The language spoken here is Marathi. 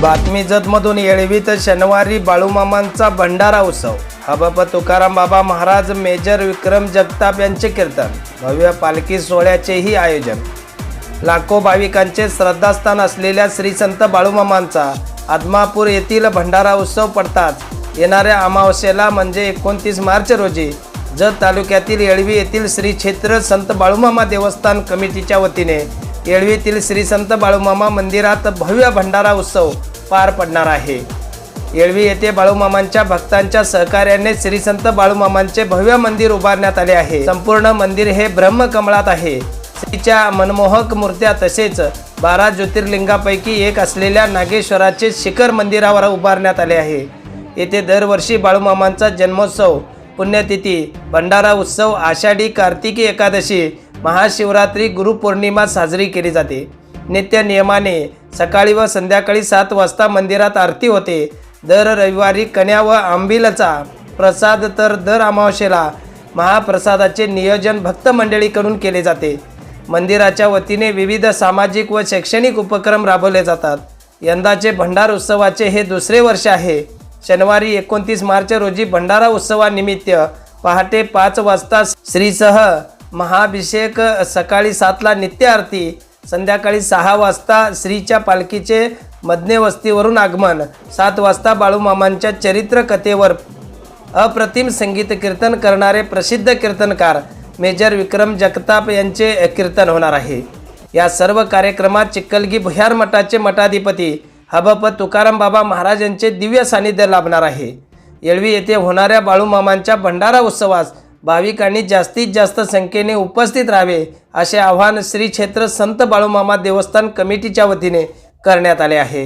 बातमी जतमधून येळवीत शनिवारी बाळूमामांचा भंडारा उत्सव. हबप तुकाराम बाबा महाराज मेजर विक्रम जगताप यांचे कीर्तन भव्य पालखी सोहळ्याचेही आयोजन. लाखो भाविकांचे श्रद्धास्थान असलेल्या श्री संत बाळूमामांचा आदमापूर येथील भंडारा उत्सव पडताच येणाऱ्या अमावस्येला म्हणजे एकोणतीस मार्च रोजी जत तालुक्यातील येळवी येथील श्री क्षेत्र संत बाळूमामा देवस्थान कमिटीच्या वतीने येळवीतील श्री संत बाळूमामा मंदिरात भव्य भंडारा उत्सव पार पडणार आहे. येळवी येथे बाळूमामांच्या भक्तांच्या सहकार्याने श्री संत बाळूमामांचे भव्य मंदिर उभारण्यात आले आहे. संपूर्ण मंदिर हे ब्रह्मकमळात आहे. श्रीच्या मनमोहक मूर्त्या तसेच बारा ज्योतिर्लिंगापैकी एक असलेल्या नागेश्वराचे शिखर मंदिरावर उभारण्यात आले आहे. येथे दरवर्षी बाळूमामांचा जन्मोत्सव पुण्यतिथी भंडारा उत्सव आषाढी कार्तिकी एकादशी महाशिवरात्री गुरुपौर्णिमा साजरी केली जाते. नित्य नियमाने सकाळी व संध्याकाळी सात वाजता मंदिरात आरती होते. दर रविवारी कन्या व आंबिलचा प्रसाद तर दर अमावस्येला महाप्रसादाचे नियोजन भक्त मंडळीकडून केले जाते. मंदिराच्या वतीने विविध सामाजिक व शैक्षणिक उपक्रम राबवले जातात. यंदाचे भंडार उत्सवाचे हे दुसरे वर्ष आहे. शनिवारी एकोणतीस मार्च रोजी भंडारा उत्सवानिमित्त पहाटे पाच वाजता श्रीसह महाभिषेक सकाळी सातला नित्य आरती संध्याकाळी सहा वाजता श्रीच्या पालखीचे मदने वस्तीवरून आगमन सात वाजता बाळूमामांच्या चरित्रकथेवर अप्रतिम संगीत कीर्तन करणारे प्रसिद्ध कीर्तनकार मेजर विक्रम जगताप यांचे कीर्तन होणार आहे. या सर्व कार्यक्रमात चिक्कलगी भुयार मठाचे मठाधिपती हबप तुकाराम बाबा महाराज यांचे दिव्य सानिध्य लाभणार आहे. येळवी येथे होणाऱ्या बाळूमामांच्या भंडारा उत्सवास भाविकांनी जास्तीत जास्त संख्येने उपस्थित राहावे असे आवाहन श्री क्षेत्र संत बाळूमामा देवस्थान कमिटीच्या वतीने करण्यात आले आहे.